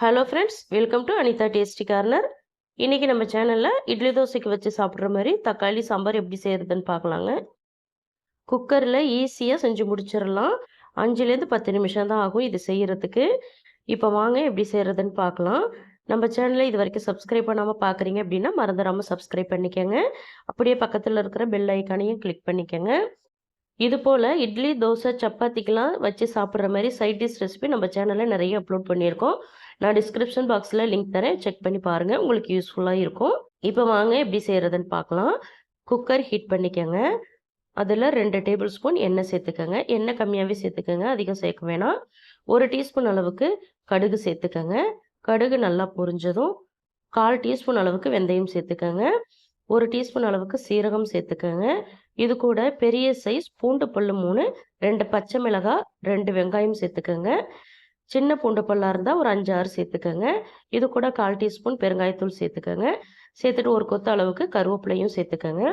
Hello friends welcome to Anitha tasty corner இன்றைக்கி நம்ம சேனலில் இட்லி தோசைக்கு வச்சு சாப்பிட்ற மாதிரி தக்காளி சாம்பார் எப்படி செய்கிறதுன்னு பார்க்கலாங்க. குக்கரில் ஈஸியாக செஞ்சு முடிச்சிடலாம். அஞ்சுலேருந்து பத்து நிமிஷம் தான் ஆகும் இது செய்கிறதுக்கு இப்போ வாங்க எப்படி செய்கிறதுன்னு பார்க்கலாம். நம்ம சேனலை இது வரைக்கும் சப்ஸ்கிரைப் பண்ணாமல் பார்க்குறீங்க அப்படின்னா மறந்துடாமல் சப்ஸ்கிரைப் பண்ணிக்கோங்க. அப்படியே பக்கத்தில் இருக்கிற பெல் ஐக்கானையும் கிளிக் பண்ணிக்கோங்க. இது போல் இட்லி தோசை சப்பாத்திக்கெலாம் வச்சு சாப்பிட்ற மாதிரி சைட் டிஷ் ரெசிபி நம்ம சேனலில் நிறைய அப்லோட் பண்ணியிருக்கோம். நான் டிஸ்கிரிப்ஷன் பாக்ஸில் லிங்க் தரேன். செக் பண்ணி பாருங்கள் உங்களுக்கு யூஸ்ஃபுல்லாக இருக்கும். இப்போ வாங்க எப்படி செய்கிறதுன்னு பார்க்கலாம் குக்கர் ஹீட் பண்ணிக்கோங்க. அதில் ரெண்டு டேபிள் ஸ்பூன் எண்ணெய் சேர்த்துக்கோங்க. எண்ணெய் கம்மியாகவே சேர்த்துக்கோங்க. அதிகம் சேர்க்க வேணாம். ஒரு டீஸ்பூன் அளவுக்கு கடுகு சேர்த்துக்கோங்க. கடுகு நல்லா பொரிஞ்சதும் கால் டீஸ்பூன் அளவுக்கு வெந்தயம் சேர்த்துக்கோங்க. ஒரு டீஸ்பூன் அளவுக்கு சீரகம் சேர்த்துக்கோங்க. இது கூட பெரிய சைஸ் பூண்டு பல்லு மூணு ரெண்டு பச்சை மிளகாய் ரெண்டு வெங்காயம் சேர்த்துக்கோங்க. சின்ன பூண்டு பல்லாக இருந்தால் ஒரு அஞ்சு ஆறு சேர்த்துக்கோங்க. இது கூட கால் டீஸ்பூன் பெருங்காயத்தூள் சேர்த்துக்கோங்க. சேர்த்துட்டு ஒரு கொத்த அளவுக்கு கருவேப்பிலையும் சேர்த்துக்கோங்க.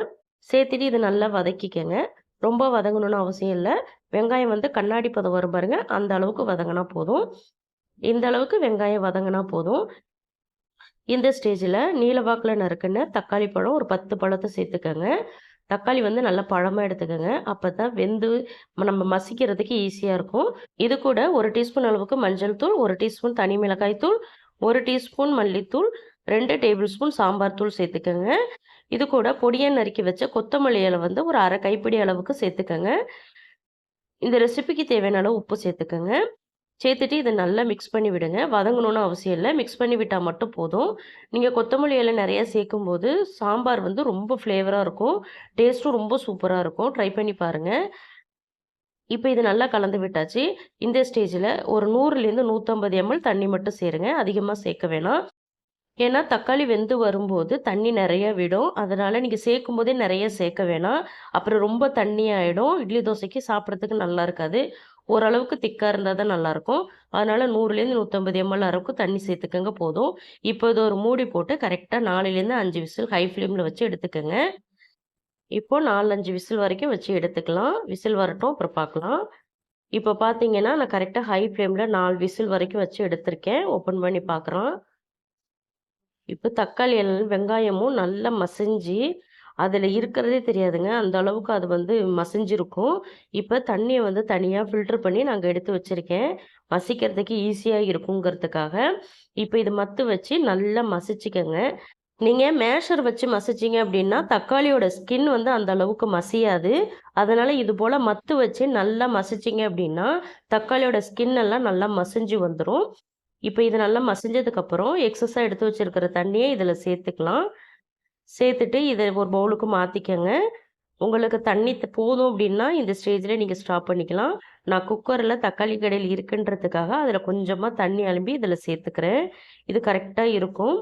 சேர்த்துட்டு இது நல்லா வதக்கிக்கோங்க. ரொம்ப வதங்கணும்னு அவசியம் இல்லை. வெங்காயம் வந்து கண்ணாடி பதம் வரும் பாருங்க. அந்த அளவுக்கு வதங்கினா போதும். இந்த அளவுக்கு வெங்காயம் வதங்கினா போதும். இந்த ஸ்டேஜில் நீலவாக்கில் நறுக்குன்னு தக்காளி பழம் ஒரு பத்து பழத்தை சேர்த்துக்கோங்க. தக்காளி வந்து நல்லா பழமாக எடுத்துக்கோங்க. அப்போ தான் வெந்து நம்ம மசிக்கிறதுக்கு ஈஸியாக இருக்கும். இது கூட ஒரு டீஸ்பூன் அளவுக்கு மஞ்சள் தூள் ஒரு டீஸ்பூன் தனி மிளகாய் தூள் ஒரு டீஸ்பூன் மல்லித்தூள் ரெண்டு டேபிள் ஸ்பூன் சாம்பார் தூள் சேர்த்துக்கோங்க. இது கூட பொடியை நறுக்கி வச்ச கொத்தமல்லியில் வந்து ஒரு அரை கைப்பிடி அளவுக்கு சேர்த்துக்கோங்க. இந்த ரெசிபிக்கு தேவையான அளவு உப்பு சேர்த்துக்கோங்க. சேர்த்துட்டு இதை நல்லா மிக்ஸ் பண்ணி விடுங்க. வதங்கணும்னு அவசியம் இல்லை. மிக்ஸ் பண்ணி விட்டால் மட்டும் போதும். நீங்கள் கொத்தமல்லி இலை நிறைய சேர்க்கும் போது சாம்பார் வந்து ரொம்ப ஃப்ளேவராக இருக்கும். டேஸ்ட்டும் ரொம்ப சூப்பராக இருக்கும். ட்ரை பண்ணி பாருங்கள் இப்போ இது நல்லா கலந்து விட்டாச்சு. இந்த ஸ்டேஜில் ஒரு நூறுலேருந்து நூற்றம்பது எம்எல் தண்ணி மட்டும் சேருங்க. அதிகமாக சேர்க்க வேணாம். ஏன்னா தக்காளி வெந்து வரும்போது தண்ணி நிறைய விடும். அதனால் நீங்கள் சேர்க்கும் போதே நிறைய சேர்க்க வேணாம். அப்புறம் ரொம்ப தண்ணி ஆகிடும் இட்லி தோசைக்கு சாப்பிட்றதுக்கு நல்லா இருக்காது. ஓரளவுக்கு திக்காக இருந்தால் தான் நல்லாயிருக்கும் அதனால் நூறுலேருந்து நூற்றம்பது எம்எல் அளவுக்கு தண்ணி சேர்த்துக்கங்க போதும். இப்போ இது ஒரு மூடி போட்டு கரெக்டாக நாலுலேருந்து அஞ்சு விசில் ஹை ஃப்ளேமில் வச்சு எடுத்துக்கோங்க. இப்போ நாலஞ்சு விசில் வரைக்கும் வச்சு எடுத்துக்கலாம். விசில் வரட்டும் அப்புறம் பார்க்கலாம். இப்போ பார்த்தீங்கன்னா நான் கரெக்டாக ஹை ஃப்ளேமில் நாலு விசில் வரைக்கும் வச்சு எடுத்திருக்கேன். ஓப்பன் பண்ணி பார்க்குறோம் இப்போ தக்காளி எல்லாம் வெங்காயமும் நல்லா மசிஞ்சு அதில் இருக்கிறதே தெரியாதுங்க. அந்த அளவுக்கு அது வந்து மசிஞ்சிருக்கும். இப்போ தண்ணியை வந்து தனியாக ஃபில்டர் பண்ணி நாங்கள் எடுத்து வச்சுருக்கேன். மசிக்கிறதுக்கு ஈஸியாக இருக்குங்கிறதுக்காக. இப்போ இது மத்து வச்சு நல்லா மசிச்சுக்கோங்க. நீங்கள் மேஷர் வச்சு மசிச்சிங்க அப்படின்னா தக்காளியோட ஸ்கின் வந்து அந்த அளவுக்கு மசியாது. அதனால் இது போல் மத்து வச்சு நல்லா மசிச்சிங்க அப்படின்னா தக்காளியோட ஸ்கின் எல்லாம் நல்லா மசிஞ்சு வந்துடும் இப்போ இது நல்லா மசிஞ்சதுக்கப்புறம் எக்ஸஸாக எடுத்து வச்சுருக்கிற தண்ணியை இதில் சேர்த்துக்கலாம். சேர்த்துட்டு இதை ஒரு பவுலுக்கு மாற்றிக்கங்க உங்களுக்கு தண்ணி போதும் அப்படின்னா இந்த ஸ்டேஜில் நீங்கள் ஸ்டாப் பண்ணிக்கலாம். நான் குக்கரில் தக்காளி கடையில் இருக்குன்றதுக்காக அதில் கொஞ்சமாக தண்ணி அலும்பி இதில் சேர்த்துக்கிறேன். இது கரெக்டாக இருக்கும்.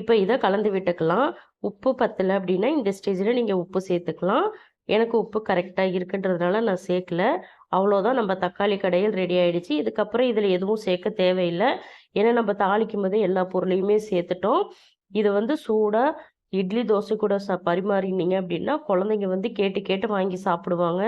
இப்போ இதை கலந்து விட்டுக்கலாம். உப்பு பத்தலை அப்படின்னா இந்த ஸ்டேஜில் நீங்கள் உப்பு சேர்த்துக்கலாம். எனக்கு உப்பு கரெக்டாக இருக்குன்றதுனால நான் சேர்க்கல. அவ்வளோதான். நம்ம தக்காளி கடையில் ரெடி ஆகிடுச்சு இதுக்கப்புறம் இதில் எதுவும் சேர்க்க தேவையில்லை. ஏன்னா நம்ம தாளிக்கும் போது எல்லா பொருளையுமே சேர்த்துட்டோம். இதை வந்து சூடாக இட்லி தோசை கூட ச பரிமாறினீங்க அப்படின்னா குழந்தைங்க வந்து கேட்டு கேட்டு வாங்கி சாப்பிடுவாங்க.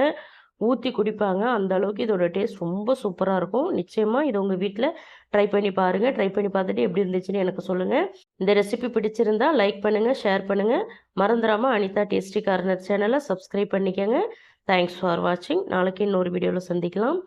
ஊற்றி குடிப்பாங்க. அந்த அளவுக்கு இதோட டேஸ்ட் ரொம்ப சூப்பராக இருக்கும். நிச்சயமாக இது உங்கள் வீட்டில் ட்ரை பண்ணி பாருங்கள் ட்ரை பண்ணி பார்த்துட்டு எப்படி இருந்துச்சுன்னு எனக்கு சொல்லுங்கள் இந்த ரெசிபி பிடிச்சிருந்தா லைக் பண்ணுங்கள் ஷேர் பண்ணுங்கள் மறந்துடாமல் அனிதா டேஸ்டி கார்னர் சேனலை சப்ஸ்கிரைப் பண்ணிக்கோங்க. தேங்க்ஸ் ஃபார் வாட்சிங். நாளைக்கு இன்னொரு வீடியோவில் சந்திக்கலாம்.